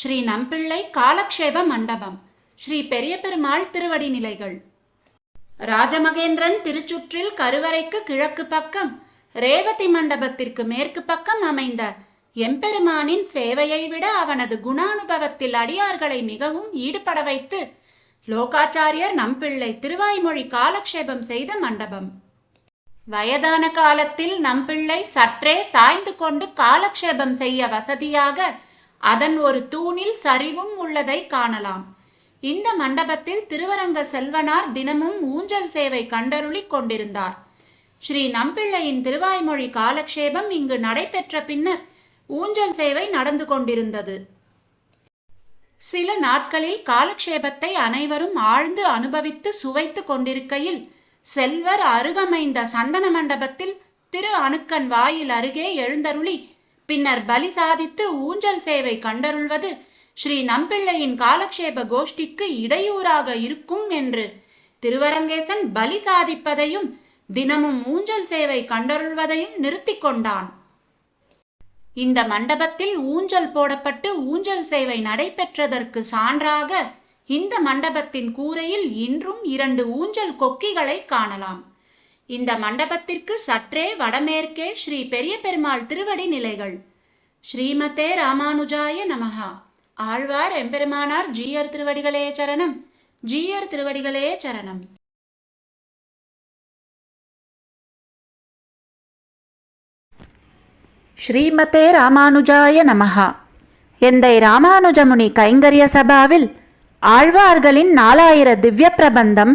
ஸ்ரீ நம்பிள்ளை காலக்ஷேப மண்டபம் ஸ்ரீ பெரிய பெருமாள் திருவடி நிலைகள். ராஜமகேந்திரன் திருச்சுற்றில் கருவறைக்கு கிழக்கு பக்கம் ரேவதி மண்டபத்திற்கு மேற்கு பக்கம் அமைந்த எம்பெருமானின் சேவையை விட அவனது குணானுபவத்தில் அடியார்களை மிகவும் ஈடுபட வைத்து லோகாச்சாரியர் நம்பிள்ளை திருவாய்மொழி காலக்ஷேபம் செய்த மண்டபம். வயதான காலத்தில் நம்பிள்ளை சற்றே சாய்ந்து கொண்டு காலக்ஷேபம் செய்ய வசதியாக அதன் ஒரு தூணில் சரிவும் உள்ளதை காணலாம். இந்த மண்டபத்தில் திருவரங்க செல்வனார் தினமும் ஊஞ்சல் சேவை கண்டருளிக் கொண்டிருந்தார். ஸ்ரீ நம்பிள்ளையின் திருவாய்மொழி காலக்ஷேபம் இங்கு நடைபெற்ற பின்னர் ஊஞ்சல் சேவை நடந்து கொண்டிருந்தது. சில நாட்களில் காலக்ஷேபத்தை அனைவரும் ஆழ்ந்து அனுபவித்து சுவைத்து கொண்டிருக்கையில் செல்வர் அருகமைந்த சந்தன மண்டபத்தில் திரு அணுக்கன் வாயில் அருகே எழுந்தருளி பின்னர் பலி சாதித்து ஊஞ்சல் சேவை கண்டருள்வது ஸ்ரீ நம்பிள்ளையின் காலக்ஷேப கோஷ்டிக்கு இடையூறாக இருக்கும் என்று திருவரங்கேசன் பலி சாதிப்பதையும் தினமும் ஊஞ்சல் சேவை கண்டருள்வதையும் நிறுத்திக் கொண்டான். இந்த மண்டபத்தில் ஊஞ்சல் போடப்பட்டு ஊஞ்சல் சேவை நடைபெற்றதற்கு சான்றாக இந்த மண்டபத்தின் கூரையில் இன்றும் இரண்டு ஊஞ்சல் கொக்கிகளை காணலாம். இந்த மண்டபத்திற்கு சற்றே வடமேற்கே ஸ்ரீ பெரிய பெருமாள் திருவடி நிலைகள். ஸ்ரீமதே ராமானுஜாய நமஹா. ஆழ்வார் எம்பெருமானார் ஜீயர் திருவடிகளே சரணம். ஜீயர் திருவடிகளே சரணம். ஸ்ரீமதே ராமானுஜாய நமஹா. எந்தை ராமானுஜமுனி கைங்கரிய சபாவில் ஆழ்வார்களின் நாலாயிர திவ்ய பிரபந்தம்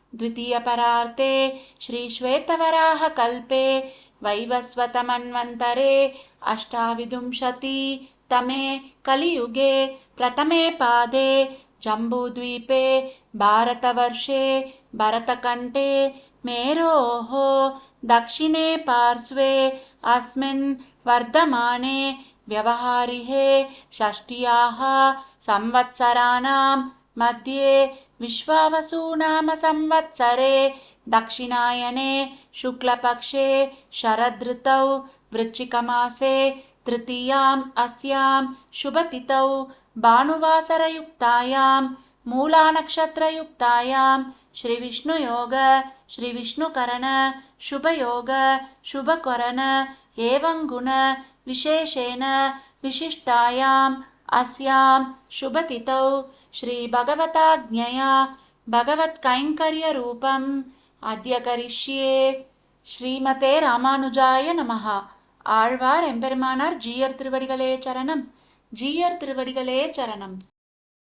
द्वितीयपरार्ते श्रीश्वेतवराहकल्पे वैवस्वतमन्वन्तरे अष्टाविंशति तमे कलियुगे प्रथमे पादे जम्बूद्वीपे भारतवर्षे भरतकण्ठे मेरोः दक्षिणे पार्श्वे अस्मिन् वर्धमाने व्यवहारिहे षष्ट्याः संवत्सराणां मध्ये विश्वावसुनाम संवत्सरे दक्षिणायने शुक्लपक्षे शरदृतौ वृश्चिकमासे तृतीयाम् अस्यां शुभतिथौ भानुवासरयुक्तायां मूलानक्षत्रयुक्तायां श्रीविष्णुयोग श्रीविष्णुकरण शुभयोग शुभकरण एवं गुण विशेषेण विशिष्टायाम् अस्यां शुभतिथौ श्रीभगवताज्ञया भगवत्कैङ्कर्यरूपम् अद्य करिष्ये ஸ்ரீமதே ராமானுஜாய நமஹா ஆழ்வார் எம்பெருமானார் ஜீயர் திருவடிகளே சரணம் ஜீயர் திருவடிகளே சரணம்